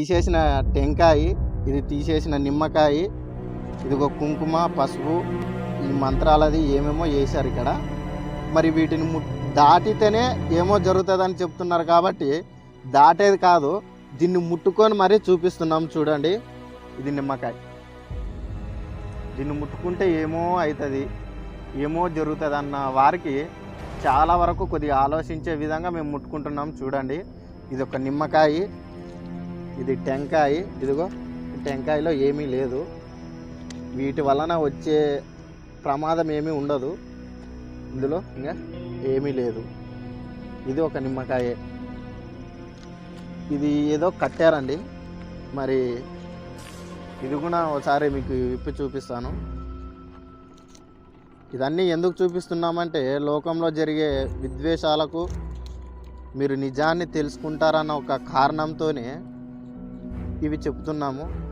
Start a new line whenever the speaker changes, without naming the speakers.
తీసేసిన టెంకాయ ఇది తీసేసిన నిమ్మకాయ ఇదిగో కుంకుమ పసుపు ఈ మంత్రాలది ఏమేమో వేశారు ఇక్కడ. మరి వీటిని ము దాటితేనే ఏమో జరుగుతుందని చెప్తున్నారు కాబట్టి దాటేది కాదు దీన్ని ముట్టుకొని మరీ చూపిస్తున్నాం చూడండి. ఇది నిమ్మకాయ. దీన్ని ముట్టుకుంటే ఏమో అవుతుంది ఏమో జరుగుతుంది అన్న వారికి చాలా వరకు కొద్దిగా ఆలోచించే విధంగా మేము ముట్టుకుంటున్నాం చూడండి. ఇది ఒక నిమ్మకాయ ఇది టెంకాయ. ఇదిగో టెంకాయలో ఏమీ లేదు. వీటి వలన వచ్చే ప్రమాదం ఏమీ ఉండదు. ఇందులో ఇంకా ఏమీ లేదు. ఇది ఒక నిమ్మకాయ. ఇది ఏదో కట్టారండి. మరి ఇది కూడా ఒకసారి మీకు విప్పి చూపిస్తాను. ఇదన్నీ ఎందుకు చూపిస్తున్నామంటే లోకంలో జరిగే విద్వేషాలకు మీరు నిజాన్ని తెలుసుకుంటారన్న ఒక కారణంతోనే ఇవి చెప్తున్నాము.